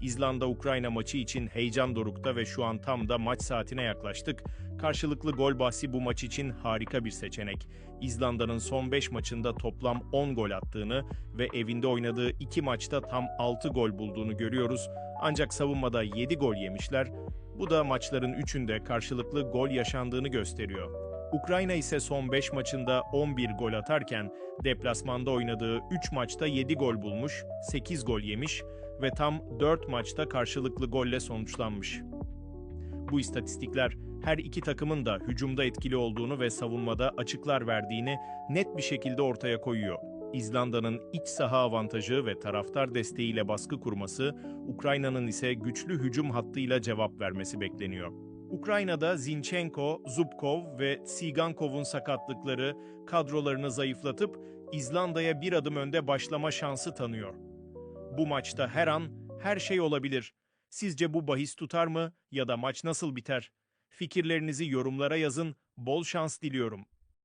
İzlanda-Ukrayna maçı için heyecan dorukta ve şu an tam da maç saatine yaklaştık. Karşılıklı gol bahsi bu maç için harika bir seçenek. İzlanda'nın son 5 maçında toplam 10 gol attığını ve evinde oynadığı 2 maçta tam 6 gol bulduğunu görüyoruz. Ancak savunmada 7 gol yemişler. Bu da maçların 3'ünde karşılıklı gol yaşandığını gösteriyor. Ukrayna ise son 5 maçında 11 gol atarken deplasmanda oynadığı 3 maçta 7 gol bulmuş, 8 gol yemiş ve tam 4 maçta karşılıklı golle sonuçlanmış. Bu istatistikler her iki takımın da hücumda etkili olduğunu ve savunmada açıklar verdiğini net bir şekilde ortaya koyuyor. İzlanda'nın iç saha avantajı ve taraftar desteğiyle baskı kurması, Ukrayna'nın ise güçlü hücum hattıyla cevap vermesi bekleniyor. Ukrayna'da Zinchenko, Zubkov ve Tsigankov'un sakatlıkları kadrolarını zayıflatıp İzlanda'ya bir adım önde başlama şansı tanıyor. Bu maçta her an her şey olabilir. Sizce bu bahis tutar mı ya da maç nasıl biter? Fikirlerinizi yorumlara yazın. Bol şans diliyorum.